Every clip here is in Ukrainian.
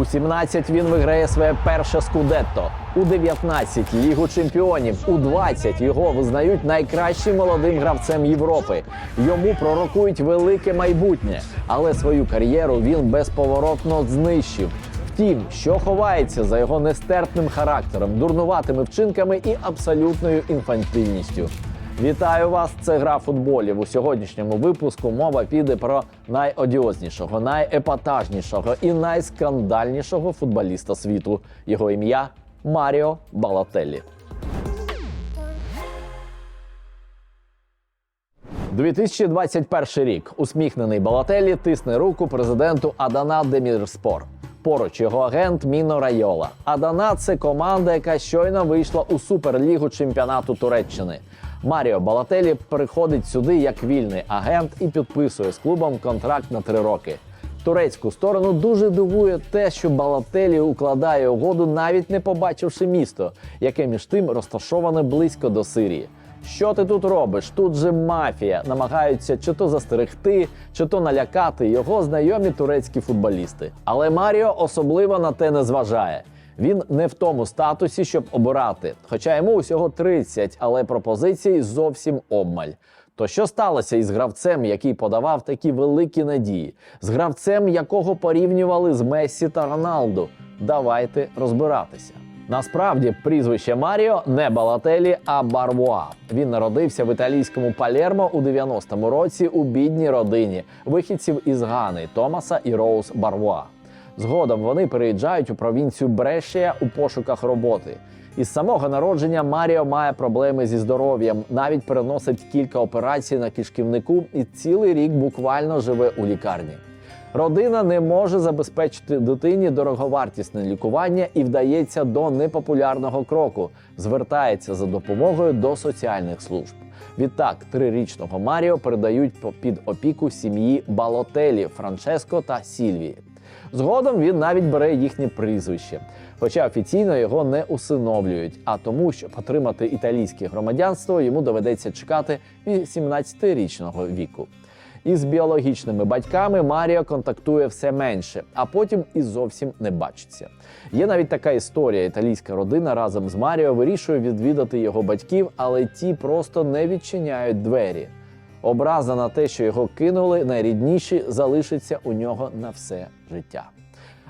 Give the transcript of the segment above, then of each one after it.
У 17 він виграє своє перше скудетто. У 19 лігу чемпіонів. У 20 його визнають найкращим молодим гравцем Європи. Йому пророкують велике майбутнє, але свою кар'єру він безповоротно знищив. Втім, що ховається за його нестерпним характером, дурнуватими вчинками і абсолютною інфантильністю. Вітаю вас! Це гра футболів. У сьогоднішньому випуску мова піде про найодіознішого, найепатажнішого і найскандальнішого футболіста світу. Його ім'я Маріо Балателлі. 2021 рік. Усміхнений Балателлі тисне руку президенту Адана Демірспор. Поруч його агент Міно Райола. Адана це команда, яка щойно вийшла у суперлігу чемпіонату Туреччини. Маріо Балателі приходить сюди як вільний агент і підписує з клубом контракт на три роки. Турецьку сторону дуже дивує те, що Балателі укладає угоду, навіть не побачивши місто, яке між тим розташоване близько до Сирії. Що ти тут робиш? Тут же мафія. Намагаються чи то застерегти, чи то налякати його знайомі турецькі футболісти. Але Маріо особливо на те не зважає. Він не в тому статусі, щоб обирати. Хоча йому усього 30, але пропозицій зовсім обмаль. То що сталося із гравцем, який подавав такі великі надії, з гравцем, якого порівнювали з Мессі та Роналду? Давайте розбиратися. Насправді прізвище Маріо не Балателі, а Барвуа. Він народився в італійському Палермо у 90-му році у бідній родині вихідців із Гани Томаса і Роуз Барвуа. Згодом вони переїжджають у провінцію Брешія у пошуках роботи. Із самого народження Маріо має проблеми зі здоров'ям, навіть переносить кілька операцій на кишківнику і цілий рік буквально живе у лікарні. Родина не може забезпечити дитині дороговартісне лікування і вдається до непопулярного кроку, звертається за допомогою до соціальних служб. Відтак, трирічного Маріо передають під опіку сім'ї Балотелі, Франческо та Сільвії. Згодом він навіть бере їхнє прізвище, хоча офіційно його не усиновлюють. А тому, щоб отримати італійське громадянство, йому доведеться чекати 18-річного віку. Із біологічними батьками Маріо контактує все менше, а потім і зовсім не бачиться. Є навіть така історія: італійська родина разом з Маріо вирішує відвідати його батьків, але ті просто не відчиняють двері. Образа на те, що його кинули, найрідніші залишиться у нього на все життя.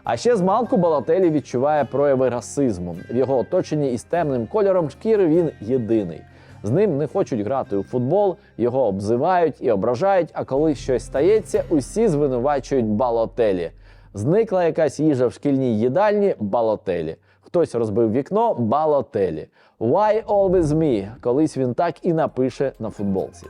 А ще з малку Балателі відчуває прояви расизму. В його оточенні із темним кольором шкіри він єдиний. З ним не хочуть грати у футбол, його обзивають і ображають. А коли щось стається, усі звинувачують Балотелі. Зникла якась їжа в шкільній їдальні Балотелі. Хтось розбив вікно Балотелі. Why always me? Колись він так і напише на футболці.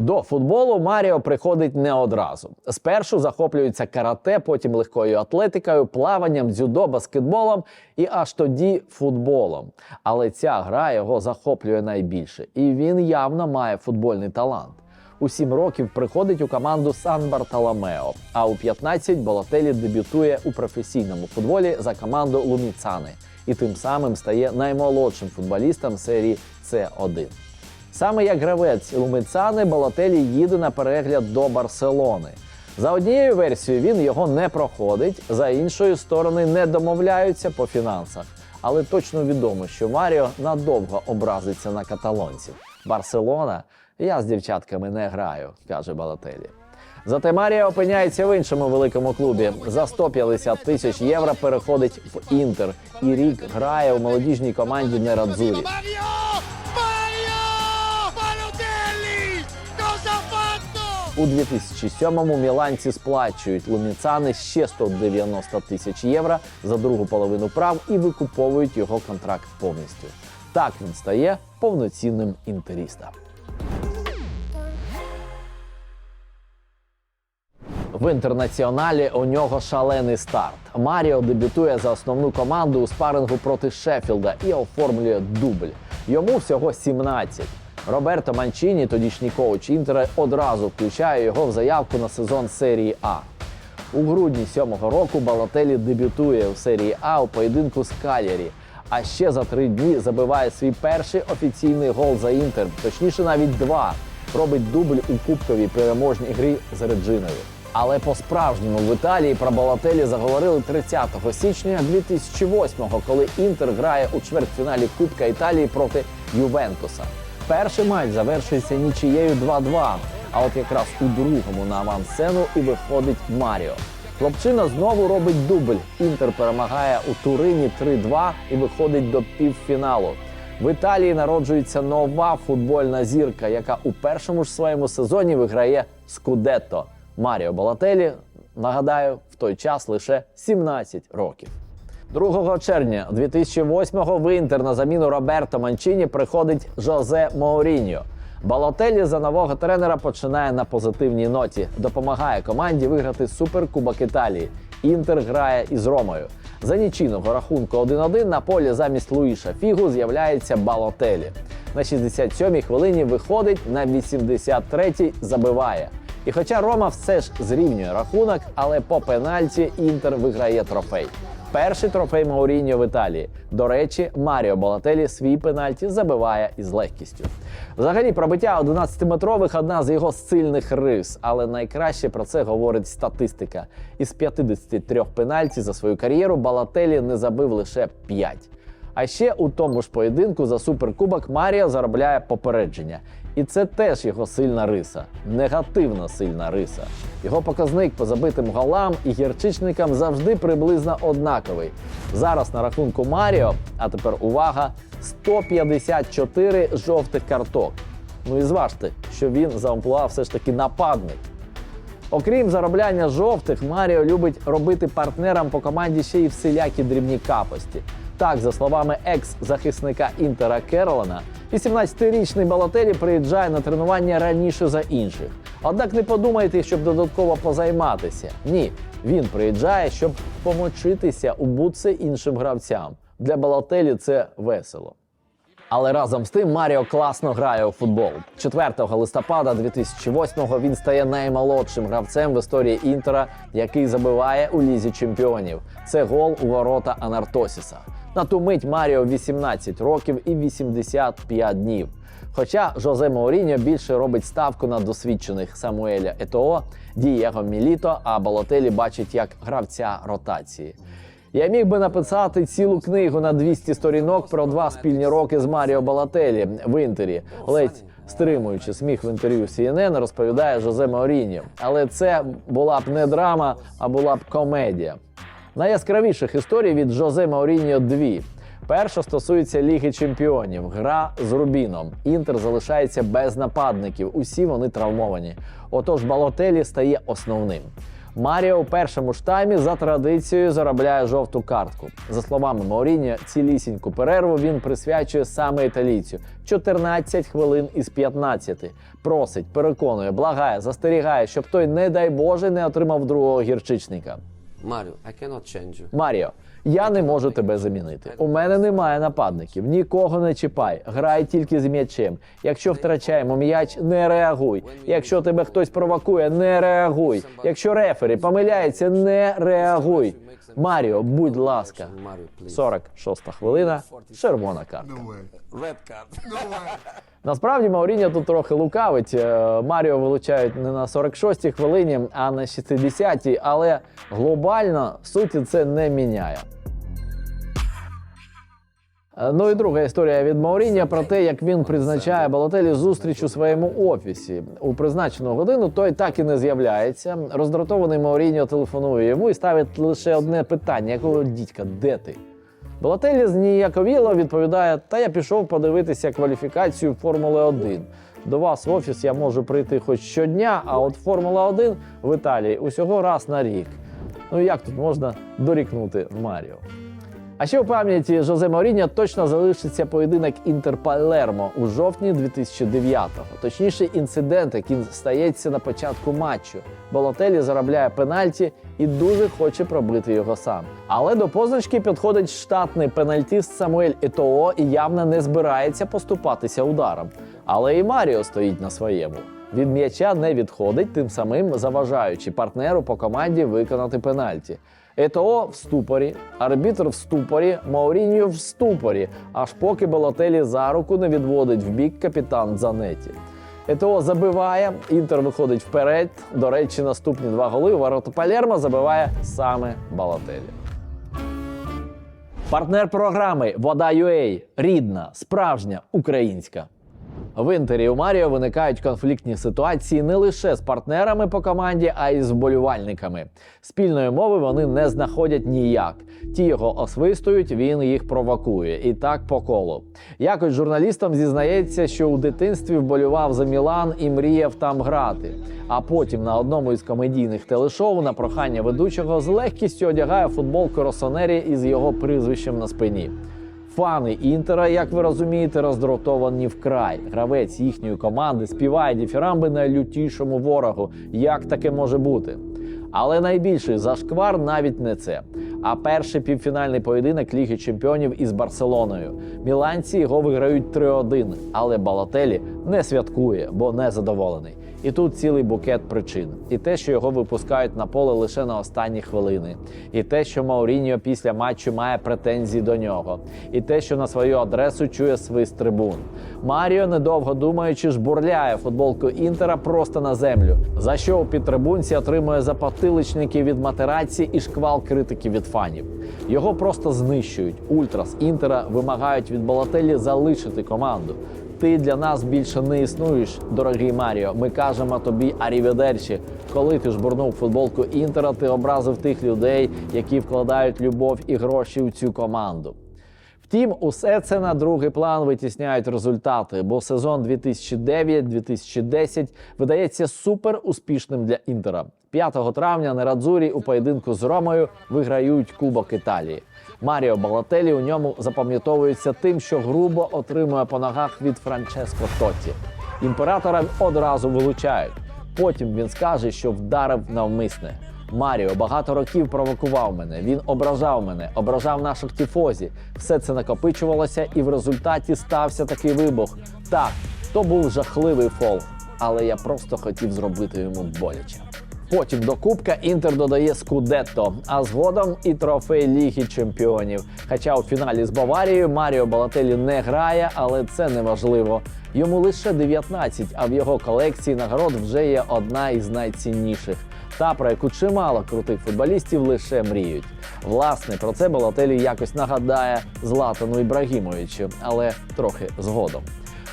До футболу Маріо приходить не одразу. Спершу захоплюється карате, потім легкою атлетикою, плаванням, дзюдо, баскетболом і аж тоді футболом. Але ця гра його захоплює найбільше, і він явно має футбольний талант. У 7 років приходить у команду Сан Бартоломео, а у 15 Болотелі дебютує у професійному футболі за команду Луміцани і тим самим стає наймолодшим футболістом серії С1. Саме як гравець Лумицани Балотелі їде на перегляд до Барселони. За однією версією він його не проходить, за іншою сторони не домовляються по фінансах. Але точно відомо, що Маріо надовго образиться на каталонців. Барселона, я з дівчатками не граю, каже Балотелі. Зате Марія опиняється в іншому великому клубі. За 150 тисяч євро переходить в Інтер і рік грає у молодіжній команді Нерадзурі. У 2007-му міланці сплачують луміцани ще 190 тисяч євро за другу половину прав і викуповують його контракт повністю. Так він стає повноцінним інтерістом. В інтернаціоналі у нього шалений старт. Маріо дебютує за основну команду у спарингу проти Шеффілда і оформлює дубль. Йому всього 17. Роберто Манчіні, тодішній коуч Інтера, одразу включає його в заявку на сезон серії А. У грудні сьомого року Балотелі дебютує у серії А у поєдинку з Калярі. А ще за три дні забиває свій перший офіційний гол за інтер, точніше навіть два. робить дубль у кубковій переможній грі з Реджиною. Але по-справжньому в Італії про Балателі заговорили 30 січня 2008-го, коли Інтер грає у чвертьфіналі Кубка Італії проти Ювентуса. Перший матч завершується нічією 2-2. А от якраз у другому на авансцену і виходить Маріо. Хлопчина знову робить дубль. Інтер перемагає у Турині 3-2 і виходить до півфіналу. В Італії народжується нова футбольна зірка, яка у першому ж своєму сезоні виграє Скудетто. Маріо Балателі, нагадаю, в той час лише 17 років. 2 червня 2008-го в Інтер на заміну Роберто Манчіні приходить Жозе Моуріньо. Балотелі за нового тренера починає на позитивній ноті, допомагає команді виграти суперкубок Італії. Інтер грає із Ромою. За нічийного рахунку 1-1 на полі замість Луїша Фігу з'являється Балотелі. На 67-й хвилині виходить, на 83-й забиває. І хоча Рома все ж зрівнює рахунок, але по пенальті Інтер виграє трофей. Перший трофей Мауріньо в Італії. До речі, Маріо Балателі свій пенальті забиває із легкістю. Взагалі, пробиття 11-метрових одна з його сильних рис, але найкраще про це говорить статистика. Із 53 пенальті за свою кар'єру Балателі не забив лише 5. А ще у тому ж поєдинку за суперкубок Маріо заробляє попередження. І це теж його сильна риса, негативна сильна риса. Його показник по забитим голам і гірчичникам завжди приблизно однаковий. Зараз на рахунку Маріо, а тепер увага, 154 жовтих карток. Ну і зважте, що він за амплуа все ж таки нападник. Окрім заробляння жовтих, Маріо любить робити партнерам по команді ще й всілякі дрібні капості. Так, за словами екс-захисника Інтера Керолана, 18-річний Балотелі приїжджає на тренування раніше за інших. Однак не подумайте, щоб додатково позайматися. Ні, він приїжджає, щоб помочитися у бутси іншим гравцям. Для Балотелі це весело. Але разом з тим Маріо класно грає у футбол. 4 листопада 2008-го він стає наймолодшим гравцем в історії Інтера, який забиває у лізі чемпіонів. Це гол у ворота Анартосіса. На ту мить Маріо 18 років і 85 днів. Хоча Жозе Мауріньо більше робить ставку на досвідчених Самуеля Етоо, Дієго Міліто, а Балотелі бачить як гравця ротації. Я міг би написати цілу книгу на 200 сторінок про два спільні роки з Маріо Балателі в Інтері. Ледь стримуючи сміх в інтерв'ю CNN, розповідає Жозе Мауріньо. Але це була б не драма, а була б комедія. Найяскравіших історій від Жозе Мауріньо дві. Перша стосується Ліги Чемпіонів. Гра з Рубіном. Інтер залишається без нападників. Усі вони травмовані. Отож, Балотелі стає основним. Маріо у першому ж за традицією заробляє жовту картку. За словами Мауріньо, цілісіньку перерву він присвячує саме італійцю 14 хвилин із 15. Просить, переконує, благає, застерігає, щоб той, не дай Боже, не отримав другого гірчичника. Mario, I cannot change you. Маріо, я не можу тебе замінити. У мене немає нападників. Нікого не чіпай. Грай тільки з м'ячем. Якщо втрачаємо м'яч, не реагуй. Якщо тебе хтось провокує, не реагуй. Якщо рефері помиляється, не реагуй. Маріо, будь ласка. Mario, please. 46 хвилина. Червона картка. Насправді Мауріньо тут трохи лукавить. Е, Маріо вилучають не на 46-й хвилині, а на 60-й, але глобально суті це не міняє. Е, Ну і друга історія від Мауріння про те, як він призначає Балотелі зустріч у своєму офісі. У призначену годину той так і не з'являється. Роздратований Мауріньо телефонує йому і ставить лише одне питання: якого дідька, де ти? Балотелі зніяковіло відповідає: Та я пішов подивитися кваліфікацію Формули 1. До вас в офіс я можу прийти хоч щодня, а от Формула 1 в Італії усього раз на рік. Ну як тут можна дорікнути Маріо? А ще у пам'яті Жозе Мауріньо точно залишиться поєдинок Інтер Палермо у жовтні 2009-го. Точніше, інцидент, який стається на початку матчу. Балотелі заробляє пенальті і дуже хоче пробити його сам. Але до позначки підходить штатний пенальтіст Самуель Етоо і явно не збирається поступатися ударом. Але і Маріо стоїть на своєму. Від м'яча не відходить, тим самим заважаючи партнеру по команді виконати пенальті. ЕТО в ступорі, арбітр в ступорі, Мауріньо в ступорі, аж поки Балотелі за руку не відводить в бік капітан Занеті. ЕТО забиває, Інтер виходить вперед. До речі, наступні два голи ворота Палермо забиває саме Балателі. Партнер програми Вода UA рідна, справжня, українська. В інтері у Маріо виникають конфліктні ситуації не лише з партнерами по команді, а й з вболівальниками. Спільної мови вони не знаходять ніяк. Ті його освистують, він їх провокує. І так по колу. Якось журналістам зізнається, що у дитинстві вболював за Мілан і мріяв там грати. А потім на одному із комедійних телешоу на прохання ведучого з легкістю одягає футболку Росонері із його прізвищем на спині. Фани Інтера, як ви розумієте, роздратовані вкрай. Гравець їхньої команди співає діфірамби найлютішому ворогу. Як таке може бути? Але найбільший зашквар навіть не це. А перший півфінальний поєдинок Ліги Чемпіонів із Барселоною. Міланці його виграють 3-1, але Балотелі не святкує, бо не задоволений. І тут цілий букет причин. І те, що його випускають на поле лише на останні хвилини, і те, що Мауріньо після матчу має претензії до нього, і те, що на свою адресу чує свист трибун. Маріо, недовго думаючи, жбурляє футболку Інтера просто на землю, за що у підтрибунці отримує запотиличники від матерації і шквал критики від фанів. Його просто знищують. Ультрас Інтера вимагають від Балателі залишити команду. Ти для нас більше не існуєш, дорогий Маріо. Ми кажемо тобі аріведерчі. Коли ти жбурнув футболку Інтера, ти образив тих людей, які вкладають любов і гроші у цю команду. Втім, усе це на другий план витісняють результати, бо сезон 2009-2010 видається супер успішним для Інтера. 5 травня Нерадзурі у поєдинку з Ромою виграють Кубок Італії. Маріо Балателі у ньому запам'ятовується тим, що грубо отримує по ногах від Франческо Тотті. Імператора одразу вилучають. Потім він скаже, що вдарив навмисне. Маріо багато років провокував мене. Він ображав мене, ображав наших тіфозі. Все це накопичувалося, і в результаті стався такий вибух. Так, то був жахливий фол, але я просто хотів зробити йому боляче. Потім до Кубка Інтер додає Скудетто, а згодом і трофей Ліги Чемпіонів. Хоча у фіналі з Баварією Маріо Балателі не грає, але це не важливо. Йому лише 19, а в його колекції нагород вже є одна із найцінніших. Та про яку чимало крутих футболістів лише мріють. Власне, про це Балателі якось нагадає Златану Ібрагімовичу, але трохи згодом.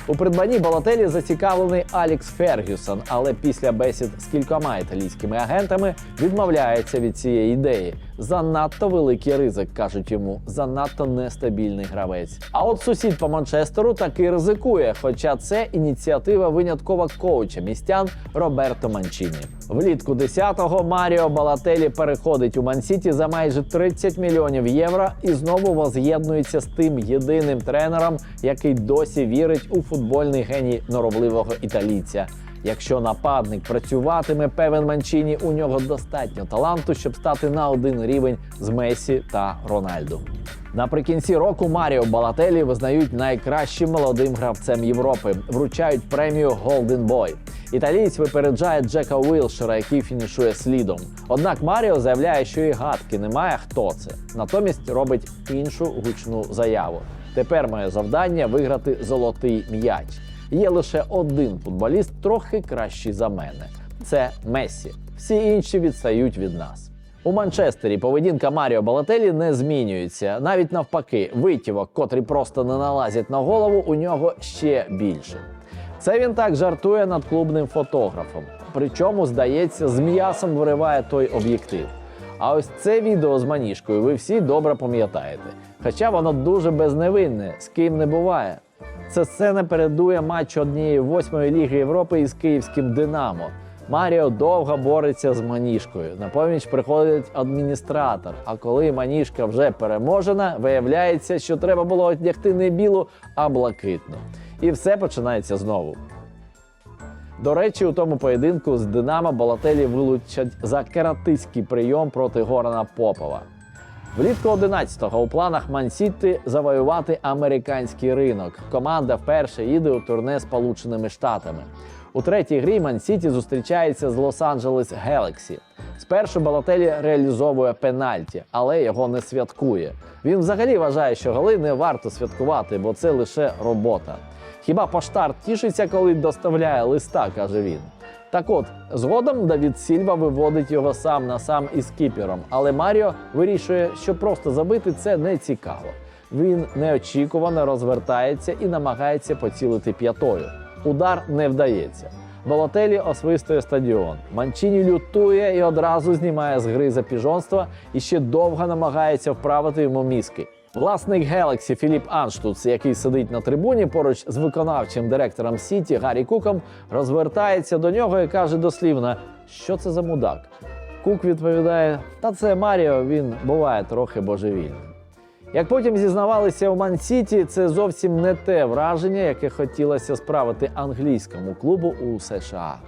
У придбанні Балателі зацікавлений Алікс Фергюсон, але після бесід з кількома італійськими агентами відмовляється від цієї ідеї. Занадто великий ризик, кажуть йому, занадто нестабільний гравець. А от сусід по Манчестеру таки ризикує, хоча це ініціатива виняткова коуча містян Роберто Манчіні. Влітку 10-го Маріо Балателі переходить у Мансіті за майже 30 мільйонів євро і знову воз'єднується з тим єдиним тренером, який досі вірить у футбольний геній норовливого італійця. Якщо нападник працюватиме, певен Манчіні, у нього достатньо таланту, щоб стати на один рівень з Месі та Рональду. Наприкінці року Маріо Балателі визнають найкращим молодим гравцем Європи, вручають премію Golden Boy. Італієць випереджає Джека Уілшера, який фінішує слідом. Однак Маріо заявляє, що і гадки немає, хто це. Натомість робить іншу гучну заяву. Тепер моє завдання виграти золотий м'яч. Є лише один футболіст, трохи кращий за мене. Це Мессі. Всі інші відстають від нас. У Манчестері поведінка Маріо Балателі не змінюється. Навіть навпаки, витівок, котрі просто не налазять на голову, у нього ще більше. Це він так жартує над клубним фотографом. Причому, здається, з м'ясом вириває той об'єктив. А ось це відео з маніжкою ви всі добре пам'ятаєте. Хоча воно дуже безневинне, з ким не буває. Це сцена передує матчу однієї восьмої ліги Європи із київським Динамо. Маріо довго бореться з маніжкою. На поміч приходить адміністратор. А коли маніжка вже переможена, виявляється, що треба було одягти не білу, а блакитну. І все починається знову. До речі, у тому поєдинку з Динамо Балателі вилучать за каратистський прийом проти Горана Попова. Влітку 11-го у планах Мансіти завоювати американський ринок. Команда вперше їде у турне Сполученими Штатами. У третій грі Мансіті зустрічається з Лос-Анджелес Гелексі. Спершу Балателі реалізовує пенальті, але його не святкує. Він взагалі вважає, що голи не варто святкувати, бо це лише робота. Хіба поштар тішиться, коли доставляє листа, каже він. Так от, згодом Давід Сільва виводить його сам на сам із кіпером, але Маріо вирішує, що просто забити це не цікаво. Він неочікувано розвертається і намагається поцілити п'ятою. Удар не вдається. Балотелі освистує стадіон. Манчіні лютує і одразу знімає з гри за піжонство і ще довго намагається вправити йому мізки. Власник Гелексі Філіп Анштуц, який сидить на трибуні поруч з виконавчим директором Сіті Гаррі Куком, розвертається до нього і каже дослівно, що це за мудак. Кук відповідає: Та це Маріо, він буває трохи божевільним. Як потім зізнавалися у Ман-Сіті, це зовсім не те враження, яке хотілося справити англійському клубу у США.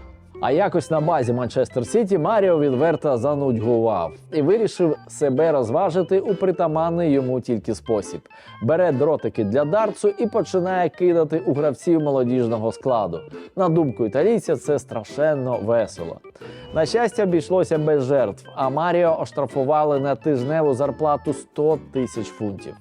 А якось на базі Манчестер Сіті Маріо відверто занудьгував і вирішив себе розважити у притаманний йому тільки спосіб. Бере дротики для дартсу і починає кидати у гравців молодіжного складу. На думку італійця, це страшенно весело. На щастя, обійшлося без жертв, а Маріо оштрафували на тижневу зарплату 100 тисяч фунтів.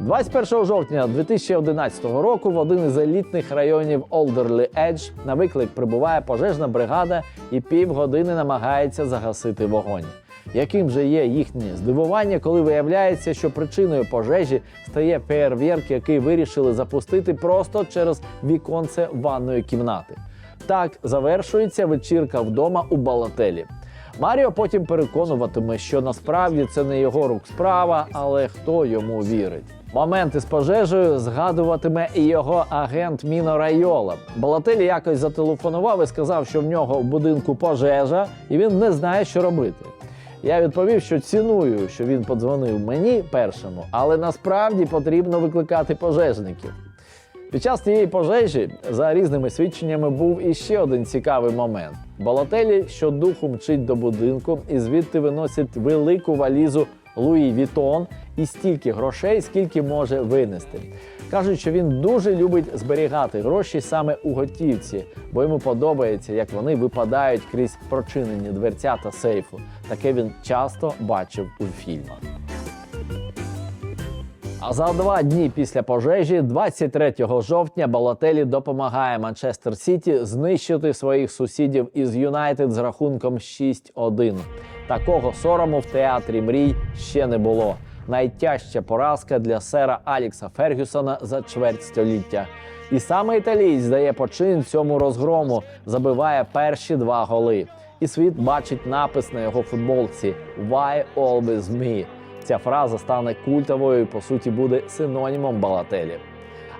21 жовтня 2011 року в один із елітних районів Олдерлі Едж на виклик прибуває пожежна бригада і півгодини намагається загасити вогонь. Яким же є їхнє здивування, коли виявляється, що причиною пожежі стає феєрверк, який вирішили запустити просто через віконце ванної кімнати. Так завершується вечірка вдома у Балателі. Маріо потім переконуватиме, що насправді це не його рук справа, але хто йому вірить. Моменти з пожежею згадуватиме і його агент Міно Райола. Балателі якось зателефонував і сказав, що в нього в будинку пожежа, і він не знає, що робити. Я відповів, що ціную, що він подзвонив мені першому, але насправді потрібно викликати пожежників. Під час цієї пожежі, за різними свідченнями, був іще один цікавий момент. Балотелі щодуху мчить до будинку і звідти виносить велику валізу Луї Вітон і стільки грошей, скільки може винести. Кажуть, що він дуже любить зберігати гроші саме у готівці, бо йому подобається, як вони випадають крізь прочинені дверцята сейфу. Таке він часто бачив у фільмах. А за два дні після пожежі, 23 жовтня, Балотелі допомагає Манчестер Сіті знищити своїх сусідів із Юнайтед з рахунком 6-1. Такого сорому в театрі мрій ще не було. Найтяжча поразка для сера Алікса Фергюсона за чверть століття. І саме італієць дає почин цьому розгрому, забиває перші два голи. І світ бачить напис на його футболці «Why always me?». Ця фраза стане культовою і по суті буде синонімом Балателі.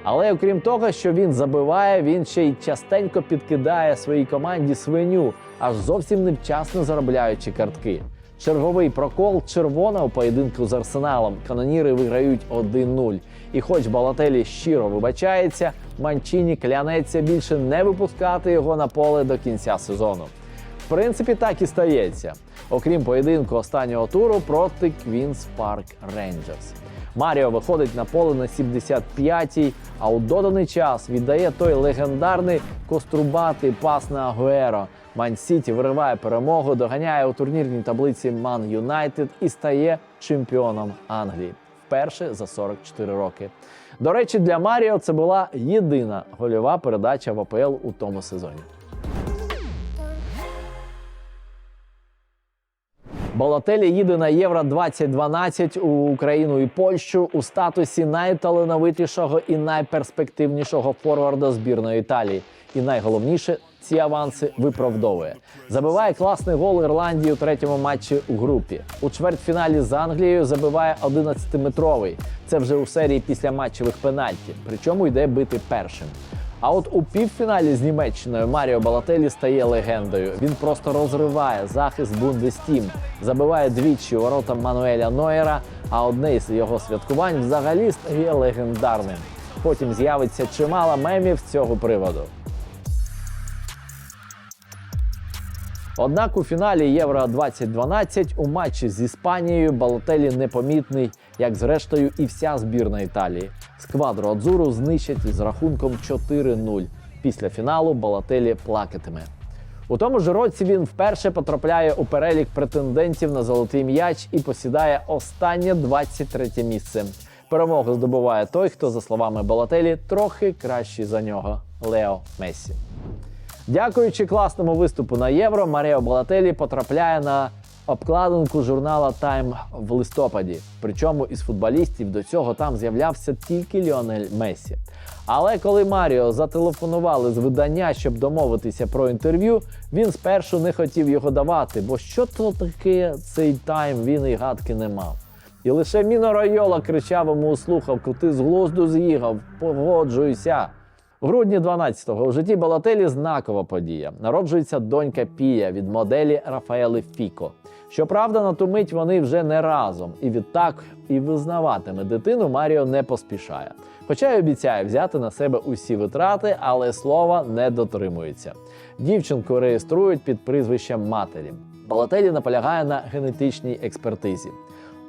Але окрім того, що він забиває, він ще й частенько підкидає своїй команді свиню, аж зовсім невчасно заробляючи картки. Черговий прокол червона у поєдинку з арсеналом. Каноніри виграють 1-0. І хоч Балателі щиро вибачається, Манчіні клянеться більше не випускати його на поле до кінця сезону. В принципі, так і стається. Окрім поєдинку останнього туру проти Квінс Парк Рейнджерс. Маріо виходить на поле на 75-й, а у доданий час віддає той легендарний кострубатий пас на Агуеро. Ман Сіті вириває перемогу, доганяє у турнірній таблиці Ман Юнайтед і стає чемпіоном Англії вперше за 44 роки. До речі, для Маріо це була єдина гольова передача в АПЛ у тому сезоні. Балотелі їде на Євро 2012 у Україну і Польщу у статусі найталановитішого і найперспективнішого форварда збірної Італії. І найголовніше, ці аванси виправдовує. Забиває класний гол Ірландії у третьому матчі у групі. У чвертьфіналі з Англією забиває 11-метровий. Це вже у серії після матчевих пенальті. Причому йде бити першим. А от у півфіналі з Німеччиною Маріо Балателі стає легендою. Він просто розриває захист Бундестім, забиває двічі ворота Мануеля Нойера, а одне із його святкувань взагалі стає легендарним. Потім з'явиться чимало мемів з цього приводу. Однак у фіналі Євро 2012 у матчі з Іспанією Балотелі непомітний, як зрештою і вся збірна Італії. Сквадру Адзуру знищать із рахунком 4-0. Після фіналу Балотелі плакатиме. У тому ж році він вперше потрапляє у перелік претендентів на золотий м'яч і посідає останнє 23 місце. Перемогу здобуває той, хто, за словами Балателі, трохи кращий за нього Лео Мессі. Дякуючи класному виступу на євро, Маріо Балателі потрапляє на обкладинку журнала Time в листопаді. Причому із футболістів до цього там з'являвся тільки Ліонель Месі. Але коли Маріо зателефонували з видання, щоб домовитися про інтерв'ю, він спершу не хотів його давати, бо що то таке цей тайм він і гадки не мав. І лише Міно Райола кричав йому у слухавку: ти з глузду з'їхав, погоджуйся. В грудні 12-го у житті Балателі знакова подія. Народжується донька Пія від моделі Рафаели Фіко. Щоправда, на ту мить вони вже не разом, і відтак і визнаватиме дитину Маріо не поспішає. Хоча й обіцяє взяти на себе усі витрати, але слова не дотримується. Дівчинку реєструють під прізвищем матері. Балателі наполягає на генетичній експертизі.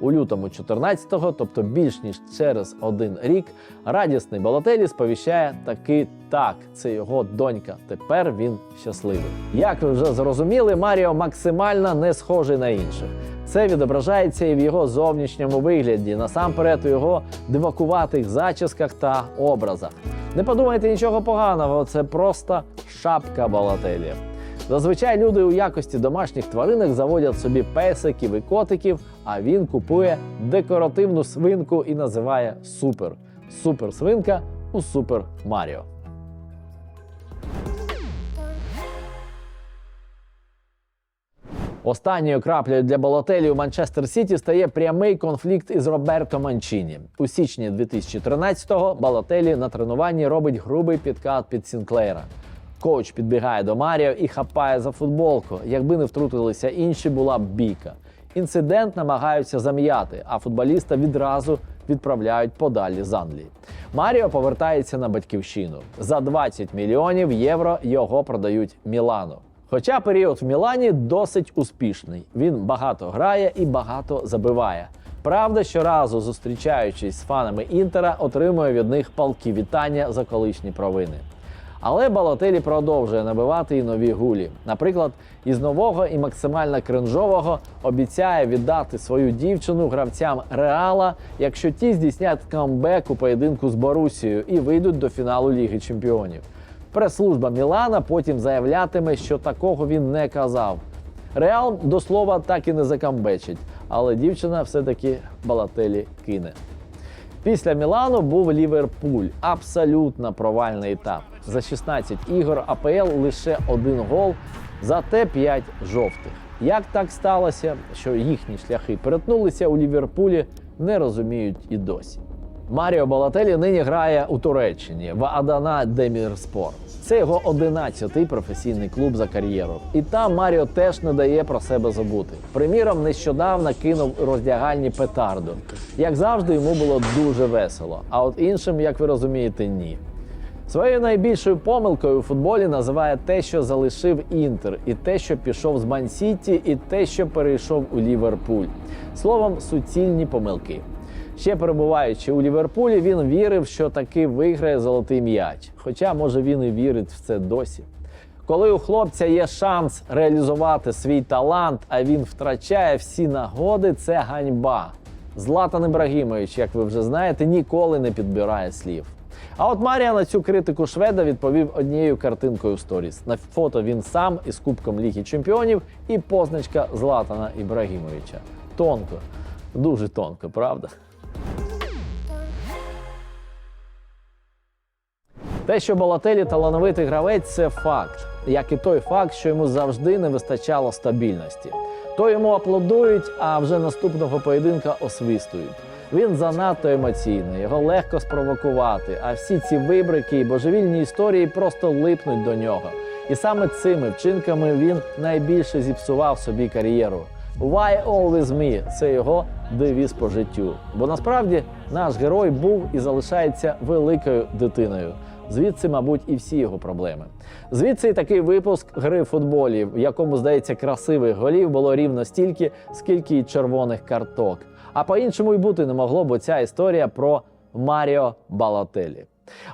У лютому 14-го, тобто більш ніж через один рік, радісний Балателі сповіщає таки так, це його донька. Тепер він щасливий. Як ви вже зрозуміли, Маріо максимально не схожий на інших. Це відображається і в його зовнішньому вигляді, насамперед у його дивакуватих зачісках та образах. Не подумайте нічого поганого, це просто шапка Балателі. Зазвичай люди у якості домашніх тваринок заводять собі песиків і котиків, а він купує декоративну свинку і називає супер. Супер свинка у Супер Маріо. Останньою краплею для Балотелі у Манчестер Сіті стає прямий конфлікт із Роберто Манчіні. У січні 2013-го Балотелі на тренуванні робить грубий підкат під Сінклейра. Коуч підбігає до Маріо і хапає за футболку. Якби не втрутилися інші, була б бійка. Інцидент намагаються зам'яти, а футболіста відразу відправляють подалі з Англії. Маріо повертається на батьківщину. За 20 мільйонів євро його продають Мілану. Хоча період в Мілані досить успішний. Він багато грає і багато забиває. Правда, щоразу зустрічаючись з фанами Інтера, отримує від них палки вітання за колишні провини. Але Балотелі продовжує набивати і нові гулі. Наприклад, із нового і максимально кринжового обіцяє віддати свою дівчину гравцям Реала, якщо ті здійснять камбек у поєдинку з Борусією і вийдуть до фіналу Ліги Чемпіонів. Прес-служба Мілана потім заявлятиме, що такого він не казав. Реал до слова так і не закамбечить, але дівчина все-таки Балателі кине. Після Мілану був Ліверпуль. Абсолютно провальний етап. За 16 ігор АПЛ лише один гол, зате 5 жовтих. Як так сталося, що їхні шляхи перетнулися у Ліверпулі, не розуміють і досі. Маріо Балателі нині грає у Туреччині в Адана Демірспор. Це його 11-й професійний клуб за кар'єру. І там Маріо теж не дає про себе забути. Приміром, нещодавно кинув роздягальні петарду. Як завжди, йому було дуже весело. А от іншим, як ви розумієте, ні. Своєю найбільшою помилкою у футболі називає те, що залишив Інтер, і те, що пішов з Ман-Сіті, і те, що перейшов у Ліверпуль. Словом, суцільні помилки. Ще перебуваючи у Ліверпулі, він вірив, що таки виграє золотий м'яч. Хоча, може, він і вірить в це досі. Коли у хлопця є шанс реалізувати свій талант, а він втрачає всі нагоди, це ганьба. Златан Ібрагімович, як ви вже знаєте, ніколи не підбирає слів. А от Марія на цю критику шведа відповів однією картинкою сторіс. На фото він сам із Кубком Ліги Чемпіонів і позначка Златана Ібрагімовича. Тонко, дуже тонко, правда? Те, що Балателі талановитий гравець, це факт, як і той факт, що йому завжди не вистачало стабільності. То йому аплодують, а вже наступного поєдинка освистують. Він занадто емоційний, його легко спровокувати, а всі ці вибрики і божевільні історії просто липнуть до нього. І саме цими вчинками він найбільше зіпсував собі кар'єру. Why always me – це його девіз по життю. Бо насправді наш герой був і залишається великою дитиною. Звідси, мабуть, і всі його проблеми. Звідси і такий випуск гри в футболі, в якому, здається, красивих голів було рівно стільки, скільки й червоних карток. А по-іншому й бути не могло, бо ця історія про Маріо Балотелі.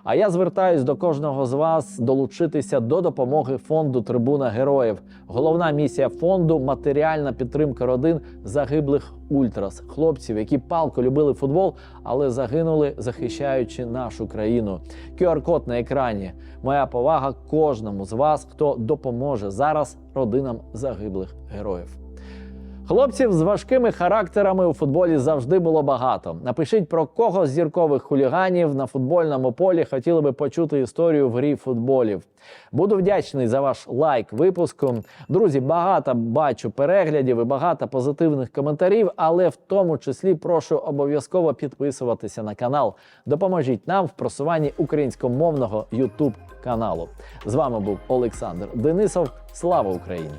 А я звертаюсь до кожного з вас долучитися до допомоги фонду Трибуна Героїв. Головна місія фонду матеріальна підтримка родин загиблих ультрас, хлопців, які палко любили футбол, але загинули, захищаючи нашу країну. QR-код на екрані. Моя повага кожному з вас, хто допоможе зараз родинам загиблих героїв. Хлопців з важкими характерами у футболі завжди було багато. Напишіть про кого з зіркових хуліганів на футбольному полі хотіли би почути історію в грі футболів. Буду вдячний за ваш лайк випуску. Друзі, багато бачу переглядів і багато позитивних коментарів, але в тому числі прошу обов'язково підписуватися на канал. Допоможіть нам в просуванні українськомовного YouTube каналу. З вами був Олександр Денисов. Слава Україні!